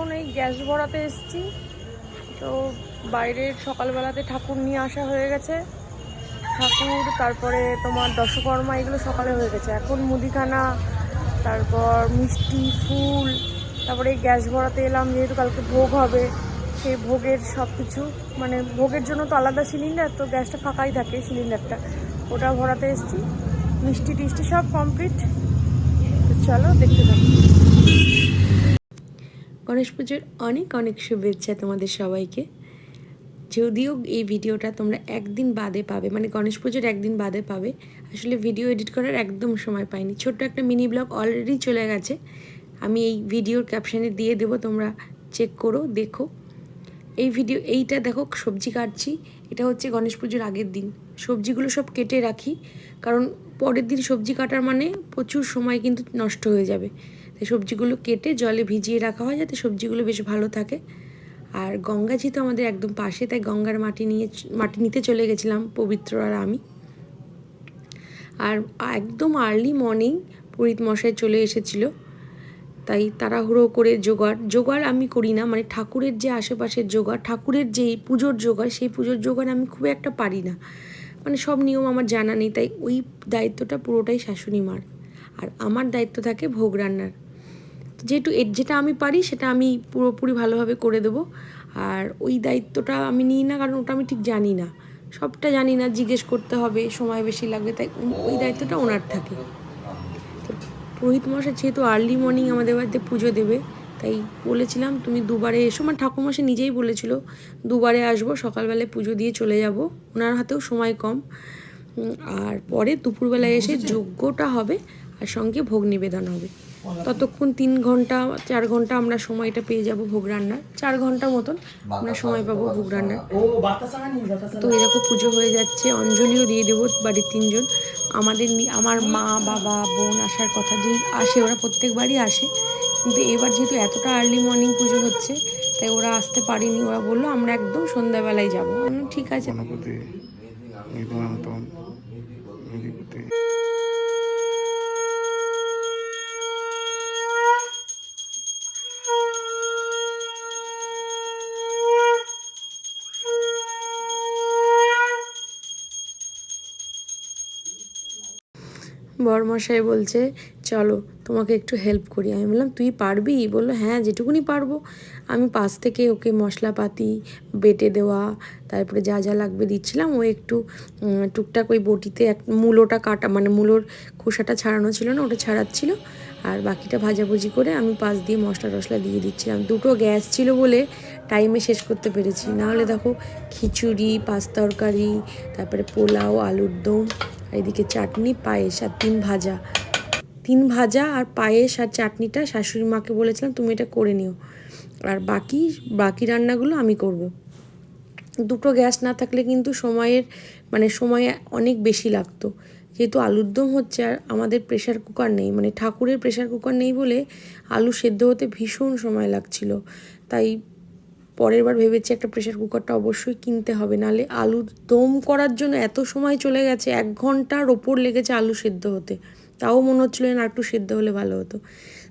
এখন এই গ্যাস ভরাতে এসেছি। তো বাইরের সকালবেলাতে ঠাকুর নিয়ে আসা হয়ে গেছে। ঠাকুর, তারপরে তোমার দশকর্মা, এগুলো সকালে হয়ে গেছে। এখন মুদিখানা, তারপর মিষ্টি, ফুল, তারপরে গ্যাস ভরাতে এলাম, যেহেতু কালকে ভোগ হবে, সেই ভোগের সব কিছু মানে ভোগের জন্য তো আলাদা সিলিন্ডার, তো গ্যাসটা ফাঁকাই থাকে সিলিন্ডারটা। ওটা ভরাতে এসেছি। মিষ্টি টিষ্টি সব কমপ্লিট। চলো, দেখতে থাকি। গণেশ পুজোর অনেক অনেক শুভেচ্ছা তোমাদের সবাইকে। যদিও এই ভিডিওটা তোমরা একদিন বাদে পাবে মানে গণেশ পুজোর একদিন বাদে পাবে, আসলে ভিডিও এডিট করার একদম সময় পাইনি। ছোট্ট একটা মিনি ব্লগ অলরেডি চলে গেছে, আমি এই ভিডিওর ক্যাপশানে দিয়ে দেবো, তোমরা চেক করো, দেখো। এই ভিডিও, এইটা দেখো, সবজি কাটছি, এটা হচ্ছে গণেশ পুজোর আগের দিন। সবজিগুলো সব কেটে রাখি, কারণ পরের দিন সবজি কাটার মানে প্রচুর সময় কিন্তু নষ্ট হয়ে যাবে। তাই সবজিগুলো কেটে জলে ভিজিয়ে রাখা হয় যাতে সবজিগুলো বেশ ভালো থাকে। আর গঙ্গাজি তো আমাদের একদম পাশে, তাই গঙ্গার মাটি নিয়ে মাটি নিতে চলে গেছিলাম, পবিত্র আর আমি। আর একদম আর্লি মর্নিং পুরীত মশাই চলে এসেছিল, তাই তাড়াহুড়ো করে জোগাড়। জোগাড় আমি করি না মানে ঠাকুরের যে আশেপাশের জোগাড়, ঠাকুরের যে পুজোর জোগাড়, সেই পুজোর জোগাড় আমি খুব একটা পারি না। মানে সব নিয়ম আমার জানা নেই, তাই ওই দায়িত্বটা পুরোটাই শাশুড়ি মার। আর আমার দায়িত্ব থাকে ভোগ রান্নার। যেহেতু যেটা আমি পারি সেটা আমি পুরোপুরি ভালোভাবে করে দেবো। আর ওই দায়িত্বটা আমি নিই না কারণ ওটা আমি ঠিক জানি না। সবটা জানি না জিজ্ঞেস করতে হবে সময় বেশি লাগবে তাই ওই দায়িত্বটা ওনার থাকে। তো পুরোহিত মশাই যেহেতু আর্লি মর্নিং আমাদের বাড়িতে পুজো দেবে তাই বলেছিলাম তুমি দুবারে এসো। মানে ঠাকুরমশাই নিজেই বলেছিল দুবারে আসব সকালবেলায় পুজো দিয়ে চলে যাব। ওনার হাতেও সময় কম। আর পরে দুপুরবেলায় এসে যজ্ঞটা হবে আর সঙ্গে ভোগ নিবেদন হবে। ততক্ষণ তিন ঘণ্টা চার ঘণ্টা আমরা সময়টা পেয়ে যাব ভোগ রান্নার। চার ঘণ্টা মতন আমরা সময় পাবো ভোগ রান্নার। তো এরকম পুজো হয়ে যাচ্ছে। অঞ্জলিও দিয়ে দেবো বাড়ির তিনজন। আমাদের আমার মা বাবা বোন আসার কথা যে আসে ওরা প্রত্যেকবারই আসে। কিন্তু এবার যেহেতু এতটা আর্লি মর্নিং পুজো হচ্ছে তাই ওরা আসতে পারেনি। ওরা বলল আমরা একদম সন্ধ্যাবেলায় যাব। ঠিক আছে। বরমশাই বলছে, চলো, তোমাকে একটু হেল্প করি। আমি বললাম, তুই পারবি? বলল হ্যাঁ যেটুকুনি পারব। আমি পাশ থেকে ওকে মশলাপাতি, বেটে দেওয়া, তারপরে যা যা লাগবে দিচ্ছিলাম। ও একটু টুকটাক ওই বটিতে এক মূলোটা কাটা মানে মূলোর খোসাটা ছাড়ানো ছিল না, ওটা ছাড়াচ্ছিল। আর বাকিটা ভাজাভুজি করে আমি পাশ দিয়ে মশলা টশলা দিয়ে দিচ্ছিলাম। দুটো গ্যাস ছিল বলে টাইমে শেষ করতে পেরেছি। নাহলে দেখো, খিচুড়ি পাঁচ তরকারি, তারপরে পোলাও, আলুর দম এদিকে চাটনি, পায়েস আর তিন ভাজা। তিন ভাজা আর পায়েস আর চাটনিটা শাশুড়ি মাকে বলেছিলাম, তুমি এটা করে নিও। আর বাকি বাকি রান্নাগুলো আমি করব। দুটো গ্যাস না থাকলে কিন্তু সময়ের মানে সময় অনেক বেশি লাগতো। যেহেতু আলুর দম হচ্ছে আর আমাদের প্রেশার কুকার নেই মানে ঠাকুরের প্রেশার কুকার নেই বলে আলু সেদ্ধ হতে ভীষণ সময় লাগছিল। তাই পরের বার ভেবেছি একটা প্রেশার কুকারটা অবশ্যই কিনতে হবে। নালে আলু দম করার জন্য এত সময় চলে গেছে, এক ঘণ্টার ওপর লেগেছে আলু সেদ্ধ হতে। তাও মনে হচ্ছিল না একটু সেদ্ধ হলে ভালো হতো।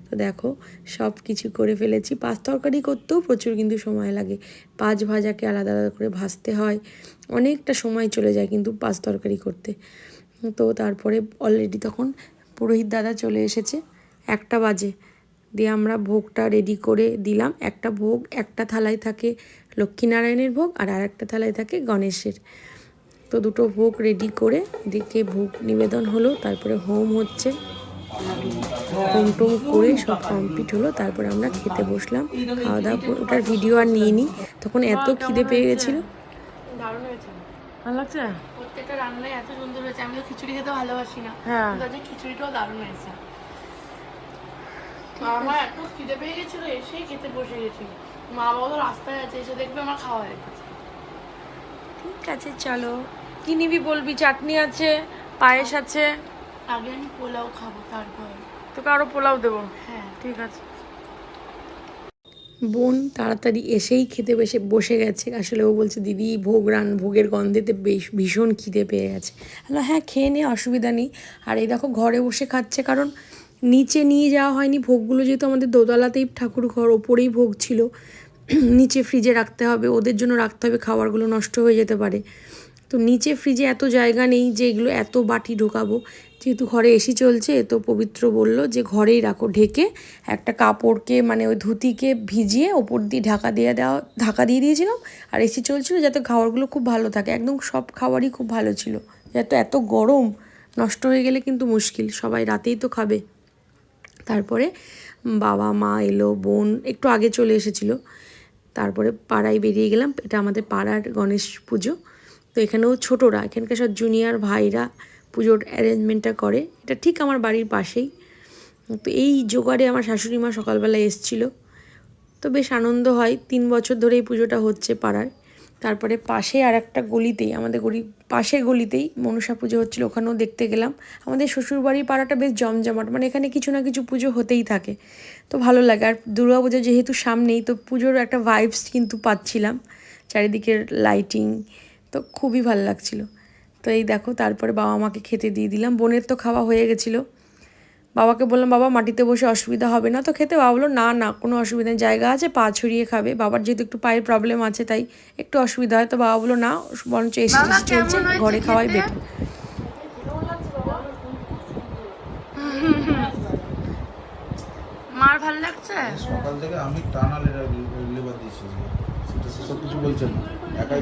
তো দেখো সব কিছু করে ফেলেছি। পাঁচ তরকারি করতেও প্রচুর কিন্তু সময় লাগে। পাঁচ ভাজাকে আলাদা আলাদা করে ভাজতে হয়। অনেকটা সময় চলে যায় কিন্তু পাঁচ তরকারি করতে। তো তারপরে অলরেডি তখন পুরোহিত দাদা চলে এসেছে। একটা বাজে। দিয়ে আমরা ভোগটা রেডি করে দিলাম। একটা ভোগ একটা থালায় থাকে লক্ষ্মীনারায়ণের ভোগ আর আরেকটা থালায় থাকে গণেশের। তো দুটো ভোগ রেডি করে এদিকে ভোগ নিবেদন হলো তারপরে হোম হচ্ছে। হোম টোম করে সব কমপ্লিট হলো তারপরে আমরা খেতে বসলাম। খাওয়া দাওয়া করে ওটার ভিডিও আর নিয়ে নিই তখন এত খিদে পেয়ে গেছিল। দারুণ হয়েছে। ভালো লাগছে? প্রত্যেকটা রান্নাই এত সুন্দর হয়েছে। আমি তো খিচুড়ি খেতে ভালোবাসি না। হ্যাঁ। খিচুড়িটাও দারুণ হয়েছে। আমার এত খিদে পেয়ে গেছিল এসেই খেতে বসে গেছি। মা বাবা তো রাস্তায় আছে এসে দেখবে আমার খাওয়া হয়ে গেছে। ঠিক আছে চলো। কি নিবি বলবি? চাটনি আছে পায়েস আছে। আগে আমি পোলাও খাব তারপর। তোকে আরও পোলাও দেবো? হ্যাঁ। ঠিক আছে। বোন তাড়াতাড়ি এসেই খেতে বসে বসে গেছে। আসলে ও বলছে দিদি ভোগ রান ভোগের গন্ধেতে বেশ ভীষণ খিদে পেয়ে গেছে। হ্যালো হ্যাঁ খেয়ে নে অসুবিধা নেই। আর এই দেখো ঘরে বসে খাচ্ছে কারণ নিচে নিয়ে যাওয়া হয়নি। ভোগগুলো যেহেতু আমাদের দোতলাতেই ঠাকুর ঘর, ওপরেই ভোগ ছিল। নিচে ফ্রিজে রাখতে হবে, ওদের জন্য রাখতে হবে, খাবারগুলো নষ্ট হয়ে যেতে পারে। তো নিচে ফ্রিজে এত জায়গা নেই যে এগুলো এত বাটি ঢোকাবো। যেহেতু ঘরে এসি চলছে, তো পবিত্র বলল যে ঘরেই রাখো, ঢেকে একটা কাপড়কে মানে ওই ধুতিকে ভিজিয়ে ওপর দিয়ে ঢাকা দিয়ে দেওয়া, ঢাকা দিয়ে দিয়েছিলাম। আর এসি চলছিল যাতে খাবারগুলো খুব ভালো থাকে। একদম সব খাবারই খুব ভালো ছিল। যাতে এত গরম, নষ্ট হয়ে গেলে কিন্তু মুশকিল। সবাই রাতেই তো খাবে। তারপরে বাবা, মা এলো, বোন একটু আগে চলে এসেছিল। তারপরে পাড়ায় বেরিয়ে গেলাম। এটা আমাদের পাড়ার গণেশ পুজো। তো এখানেও ছোটরা, এখানকার সব জুনিয়র ভাইরা পুজোর অ্যারেঞ্জমেন্টটা করে। এটা ঠিক আমার বাড়ির পাশেই। তো এই জোগাড়ে আমার শাশুড়ি মা সকালবেলা এসছিল। তো বেশ আনন্দ হয়। তিন বছর ধরে এই পুজোটা হচ্ছে পাড়ায় তারপরে পাশে আর একটা গলিতেই, আমাদের গলি পাশের গলিতেই মনসা পুজো হচ্ছিল, ওখানেও দেখতে গেলাম। আমাদের শ্বশুরবাড়ির পাড়াটা বেশ জমজমাট মানে এখানে কিছু না কিছু পুজো হতেই থাকে। তো ভালো লাগে, আর দুর্গা পুজো যেহেতু সামনেই, তো পুজোর একটা ভাইবস কিন্তু পাচ্ছিলাম। চারিদিকের লাইটিং তো খুবই ভালো লাগছিল। তো এই দেখো, তারপরে বাবা মাকে খেতে দিয়ে দিলাম। বোনের তো খাওয়া হয়ে গেছিল। বাবাকে বললাম বাবা মাটিতে বসে অসুবিধা হবে না তো খেতে? বাবা বলল না না কোনো অসুবিধা নেই জায়গা আছে পা ছড়িয়ে খাবে। বাবার যেহেতু একটু পায়ের প্রবলেম আছে তাই একটু অসুবিধা হয়। তো বাবা বলল না বরঞ্চ এসে চলছে ঘরে খাওয়াই বেটার। মার ভালো লাগছে? সকাল থেকে আমি টানা লেবার দিয়েছি। সেটা সব কিছু বলছেন একাই